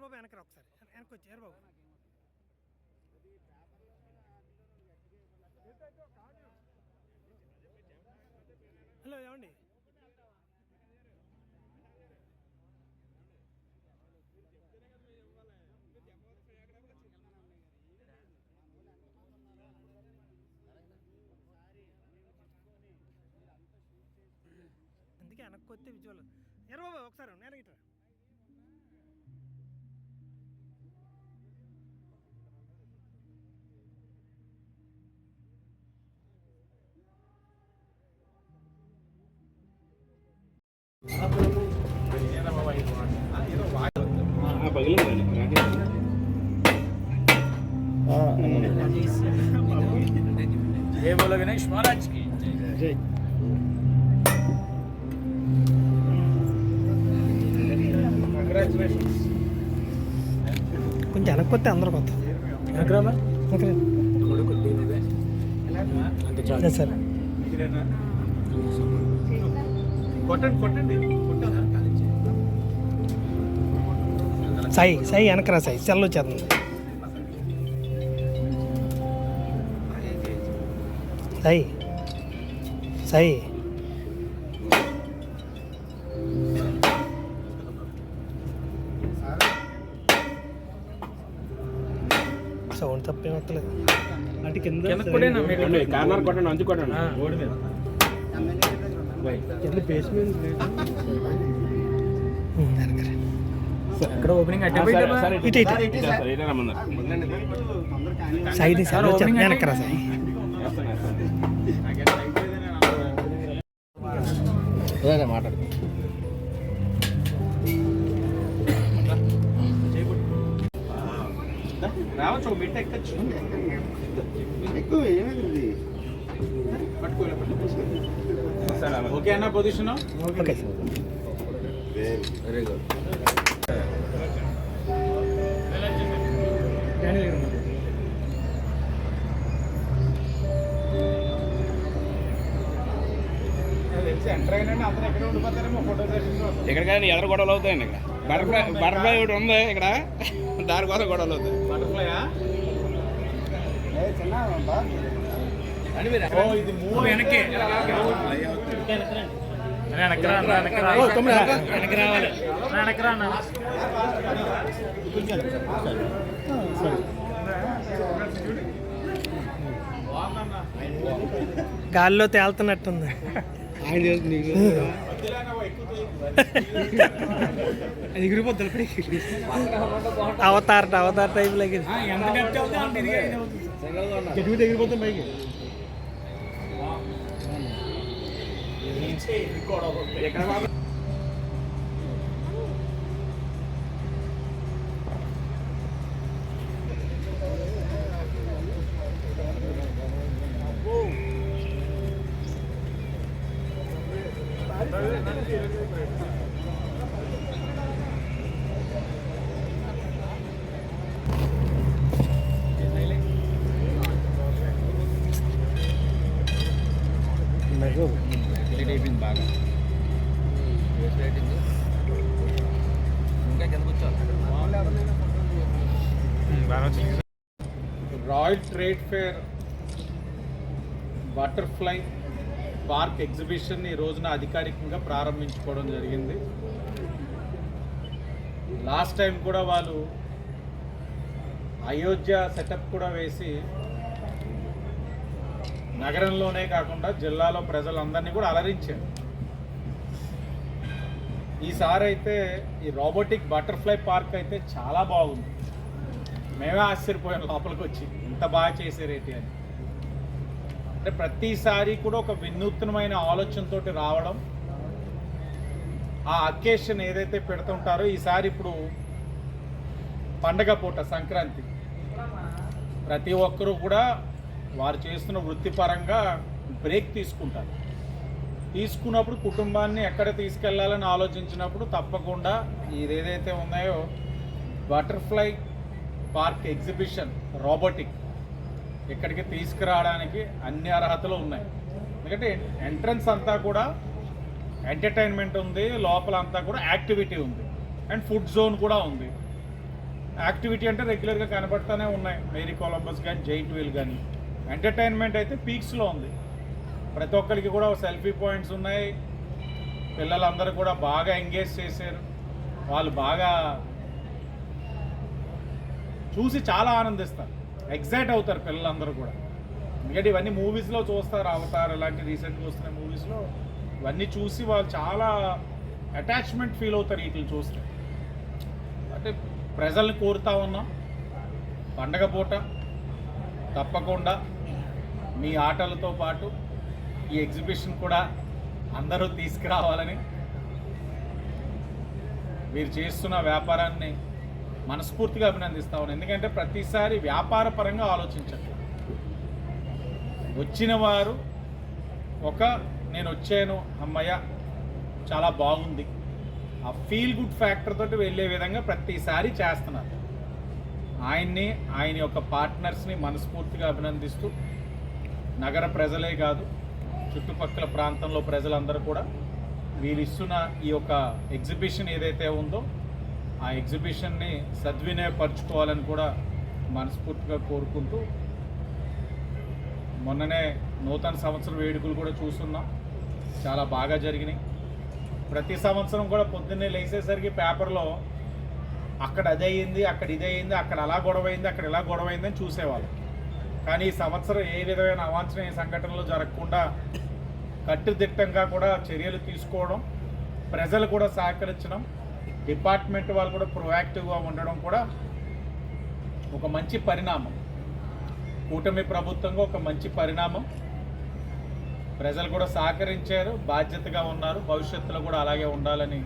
ఎర్రబాబు వెనకరా ఒకసారి. వెనక్కి వచ్చి ఎర్రబాబు హలో ఏమండి? అందుకే వెనక్కి వస్తే విజువల్ ఎర్రబాబు ఒకసారి నేను ఇట్రా జయ బోల గణేష్ మహారాజ్ కొంచెం వెనక్కి వస్తే అందరూ కొత్త. ఎక్కడమ్మా ఎక్కడ కొడుకు కొట్టండి కొట్టండి సాయి సాయి వెనకరా సాయి సెల్ వచ్చేస్తుంది సాయి సాయి సౌండ్ తప్పేం వస్తలేదు అంటే కింద కార్నర్ కొట్టండి అంచు కొట్టండి ఎక్కడ ఓపెనింగ్ సరే. సరే మాట్లాడు. రావచ్చు ఎక్కచ్చు. ఎక్కువ ఏమైంది? ఓకే అన్న position okay. Sir very good enter అయినా అందరూ ఎక్కడ ఉండిపోతారేమో ఫోటో సెషన్ ఇక్కడ కానీ ఎదరు గొడవలు అవుతాయండి ఇక్కడ. బటర్ఫ్లై బటర్ఫ్లై ఒకటి ఉంది ఇక్కడ. దానికోసం గొడవలు అవుతాయి. బటర్ఫ్లైయా చిన్న ఓ ఇది మూవ్ వెనక్కి గాల్లో తేలుతున్నట్టుంది అవతార్ అవతార్ టైప్ లాగే ఎంత depth Sí, Córdoba. Thank you. అవుతుంది బాగా. Royal trade fair butterfly park exhibition ఈ రోజున అధికారికంగా ప్రారంభించుకోవడం జరిగింది. లాస్ట్ టైం కూడా వాళ్ళు అయోధ్య సెటప్ కూడా వేసి నగరంలోనే కాకుండా జిల్లాలో ప్రజలందరినీ కూడా అలరించారు. ఈసారి అయితే ఈ రోబోటిక్ బటర్ఫ్లై పార్క్ అయితే చాలా బాగుంది. మేమే ఆశ్చర్యపోయాం లోపలికి వచ్చి ఇంత బాగా చేసేరేటి అని. అంటే ప్రతిసారి కూడా ఒక వినూత్నమైన ఆలోచనతోటి రావడం ఆ అకేషన్ ఏదైతే పెడుతుంటారో ఈసారి ఇప్పుడు పండగ పూట సంక్రాంతి. ప్రతి ఒక్కరూ కూడా వారు చేస్తున్న వృత్తిపరంగా బ్రేక్ తీసుకుంటారు. తీసుకున్నప్పుడు కుటుంబాన్ని ఎక్కడ తీసుకెళ్ళాలని ఆలోచించినప్పుడు తప్పకుండా ఇదేదైతే ఉన్నాయో బటర్ఫ్లై పార్క్ ఎగ్జిబిషన్ రోబోటిక్ ఇక్కడికి తీసుకురావడానికి అన్ని అర్హతలు ఉన్నాయి. ఎందుకంటే ఎంట్రన్స్ అంతా కూడా ఎంటర్టైన్మెంట్ ఉంది లోపల అంతా కూడా యాక్టివిటీ ఉంది అండ్ ఫుడ్ జోన్ కూడా ఉంది. యాక్టివిటీ అంటే రెగ్యులర్గా కనబడుతూనే ఉన్నాయి. మేరీ కొలంబస్ కానీ జైంట్ వీల్ కానీ ఎంటర్టైన్మెంట్ అయితే పీక్స్లో ఉంది. ప్రతి ఒక్కరికి కూడా సెల్ఫీ పాయింట్స్ ఉన్నాయి. పిల్లలందరూ కూడా బాగా ఎంగేజ్ చేశారు. వాళ్ళు బాగా చూసి చాలా ఆనందిస్తారు. ఎగ్జైట్ అవుతారు పిల్లలందరూ కూడా. ఎందుకంటే ఇవన్నీ మూవీస్లో చూస్తారు అవతార్ ఇలాంటి రీసెంట్గా వస్తున్న మూవీస్లో ఇవన్నీ చూసి వాళ్ళు చాలా అటాచ్మెంట్ ఫీల్ అవుతారు వీటిని చూస్తే. అంటే ప్రజల్ని కోరుతా ఉన్నాం. పండగ పూట తప్పకుండా మీ ఆటలతో పాటు ఈ ఎగ్జిబిషన్ కూడా అందరూ తీసుకురావాలని మీరు చేస్తున్న వ్యాపారాన్ని మనస్ఫూర్తిగా అభినందిస్తా ఉన్నాను. ఎందుకంటే ప్రతిసారి వ్యాపార పరంగా ఆలోచించండి. వచ్చిన వారు ఒక నేను వచ్చాను అమ్మయ్య చాలా బాగుంది. ఆ ఫీల్ గుడ్ ఫ్యాక్టర్ తోటి వెళ్ళే విధంగా ప్రతిసారి చేస్తున్నారు. ఆయన్ని ఆయన యొక్క పార్ట్నర్స్ని మనస్ఫూర్తిగా అభినందిస్తూ నగర ప్రజలే కాదు చుట్టుపక్కల ప్రాంతంలో ప్రజలందరూ కూడా వీరు ఇస్తున్న ఈ యొక్క ఎగ్జిబిషన్ ఏదైతే ఉందో ఆ ఎగ్జిబిషన్ని సద్వినియోగపరచుకోవాలని కూడా మనస్ఫూర్తిగా కోరుకుంటూ మొన్ననే నూతన సంవత్సరం వేడుకలు కూడా చూస్తున్నాం. చాలా బాగా జరిగినాయి. ప్రతి సంవత్సరం కూడా పొద్దున్నే లేచేసరికి పేపర్లో అక్కడ అది అక్కడ ఇది అక్కడ అలా గొడవ అయింది అక్కడ ఇలా గొడవ అయింది చూసేవాళ్ళు. కానీ ఈ సంవత్సరం ఏ విధమైన అవాంఛనీయ సంఘటనలు జరగకుండా కట్టుదిట్టంగా కూడా చర్యలు తీసుకోవడం ప్రజలు కూడా సహకరించడం డిపార్ట్మెంట్ వాళ్ళు కూడా ప్రొయాక్టివ్గా ఉండడం కూడా ఒక మంచి పరిణామం. కూటమి ప్రభుత్వంగా ఒక మంచి పరిణామం. ప్రజలు కూడా సహకరించారు బాధ్యతగా ఉన్నారు భవిష్యత్తులో కూడా అలాగే ఉండాలని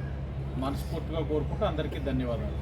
మనస్ఫూర్తిగా కోరుకుంటూ అందరికీ ధన్యవాదాలు.